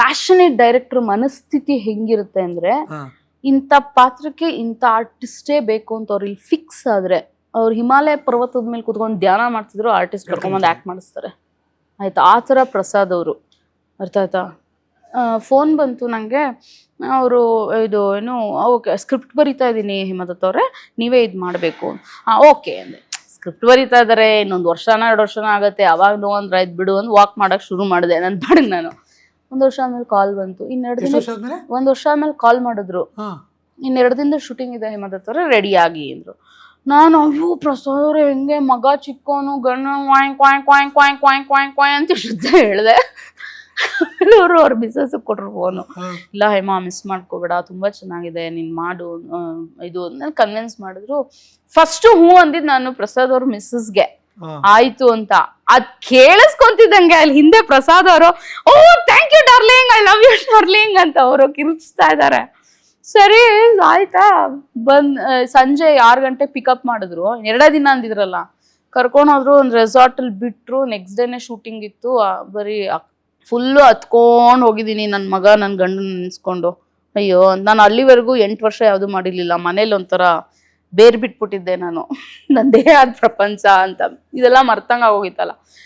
Passionate director ಮನಸ್ಥಿತಿ ಹೆಂಗಿರುತ್ತೆ ಅಂದ್ರೆ. ಇಂಥ ಪಾತ್ರಕ್ಕೆ ಇಂಥ ಆರ್ಟಿಸ್ಟೇ ಬೇಕು ಅಂತ ಅವ್ರು ಇಲ್ಲಿ ಫಿಕ್ಸ್ ಆದ್ರೆ ಅವ್ರು ಹಿಮಾಲಯ ಪರ್ವತದ ಮೇಲೆ ಕುತ್ಕೊಂಡು ಧ್ಯಾನ ಮಾಡ್ತಿದ್ರು ಆರ್ಟಿಸ್ಟ್ ಕರ್ಕೊಂಡ್ಬಂದು ಆಕ್ಟ್ ಮಾಡಿಸ್ತಾರೆ. ಆಯ್ತಾ? ಆ ಥರ ಪ್ರಸಾದ್ ಅವರು. ಅರ್ಥ ಆಯ್ತಾ? ಫೋನ್ ಬಂತು ನನಗೆ ಅವರು ಇದು ಏನು ಓಕೆ ಸ್ಕ್ರಿಪ್ಟ್ ಬರಿತಾ ಇದ್ದೀನಿ ಹಿಮದತ್ ಅವರೇ ನೀವೇ ಇದು ಮಾಡಬೇಕು. ಹಾಂ ಓಕೆ ಅಂದೆ. ಸ್ಕ್ರಿಪ್ಟ್ ಬರಿತಾ ಇದ್ದಾರೆ ಇನ್ನೊಂದು ವರ್ಷನ ಎರಡು ವರ್ಷನ ಆಗುತ್ತೆ ಅವಾಗ ನೋ ಅಂದ್ರೆ ಆಯ್ತು ಬಿಡು ಅಂತ ವಾಕ್ ಮಾಡೋಕೆ ಶುರು ಮಾಡಿದೆ ನನ್ನ ಪಾಡಿಗೆ ನಾನು. ಒಂದು ವರ್ಷ ಆದ್ಮೇಲೆ ಕಾಲ್ ಬಂತು. ಇನ್ನೆರಡು ದಿನ ಒಂದು ವರ್ಷ ಆದ್ಮೇಲೆ ಕಾಲ್ ಮಾಡಿದ್ರು. ಇನ್ನೆರಡು ದಿನದ ಶೂಟಿಂಗ್ ಇದೆ ಹೇಮದತ್ ಅವರೇ ರೆಡಿ ಆಗಿ ಅಂದ್ರು. ನಾನು ಅಯ್ಯೋ ಪ್ರಸಾದ್ ಅವ್ರೆ ಹೆಂಗೆ ಮಗ ಚಿಕ್ಕೋನು ಗಣ್ಣ ವಾಯ್ ಕ್ವಾಯ್ ಕ್ವಾಯ್ ಕ್ವಾಯ್ ಕ್ವಾಯ್ ಕ್ವಾಯ್ ಕ್ವಾಯ್ ಅಂತ ಶುದ್ಧ ಹೇಳಿದೆ. ಅವರು ಅವ್ರ ಬಿಸ್ನೆಸ್ ಕೊಟ್ರು ಫೋನು ಇಲ್ಲ ಹೇಮಾ ಮಿಸ್ ಮಾಡ್ಕೋಬೇಡ ತುಂಬಾ ಚೆನ್ನಾಗಿದೆ ನೀನ್ ಮಾಡು ಇದು ಕನ್ವಿನ್ಸ್ ಮಾಡಿದ್ರು. ಫಸ್ಟ್ ಹೂ ಅಂದಿದ್ ನಾನು ಪ್ರಸಾದ್ ಅವ್ರ ಮಿಸ್ಸಸ್ಗೆ. ಆಯ್ತು ಅಂತ. ಅದ್ ಕೇಳಿಸ್ಕೊಂತಿದ್ದಂಗೆ ಅಲ್ಲಿ ಹಿಂದೆ ಪ್ರಸಾದ್ ಅವರು, ಓ thank you darling I love you darling ಅಂತ ಅವರು ಕಿರ್ಚ್ತಾ ಇದ್ದಾರೆ ಸರಿ, ಆಯ್ತಾ. ಬಂದ್ ಸಂಜೆ ಆರು ಗಂಟೆ ಪಿಕಪ್ ಮಾಡಿದ್ರು. ಎರಡೇ ದಿನ ಅಂದಿದ್ರಲ್ಲ. ಕರ್ಕೊಂಡ್ ಹೋದ್ರು ರೆಸಾರ್ಟ್ ಅಲ್ಲಿ ಬಿಟ್ರು. ನೆಕ್ಸ್ಟ್ ಡೇನೆ ಶೂಟಿಂಗ್ ಇತ್ತು. ಬರೀ ಫುಲ್ಲು ಹತ್ಕೊಂಡು ಹೋಗಿದ್ದೀನಿ ನನ್ನ ಮಗ ನನ್ನ ಗಂಡನ ನೆನೆಸ್ಕೊಂಡು. ಅಯ್ಯೋ, ನಾನು ಅಲ್ಲಿವರೆಗೂ ಎಂಟು ವರ್ಷ ಯಾವುದು ಮಾಡಿರ್ಲಿಲ್ಲ. ಮನೇಲಿ ಒಂಥರ ಬೇರ್ ಬಿಟ್ಬಿಟ್ಟಿದ್ದೆ ನಾನು. ನಂದೇ ಆದ ಪ್ರಪಂಚ ಅಂತ. ಇದೆಲ್ಲ ಮರ್ತಂಗ ಆಗೋಗಿತ್ತಲ್ಲ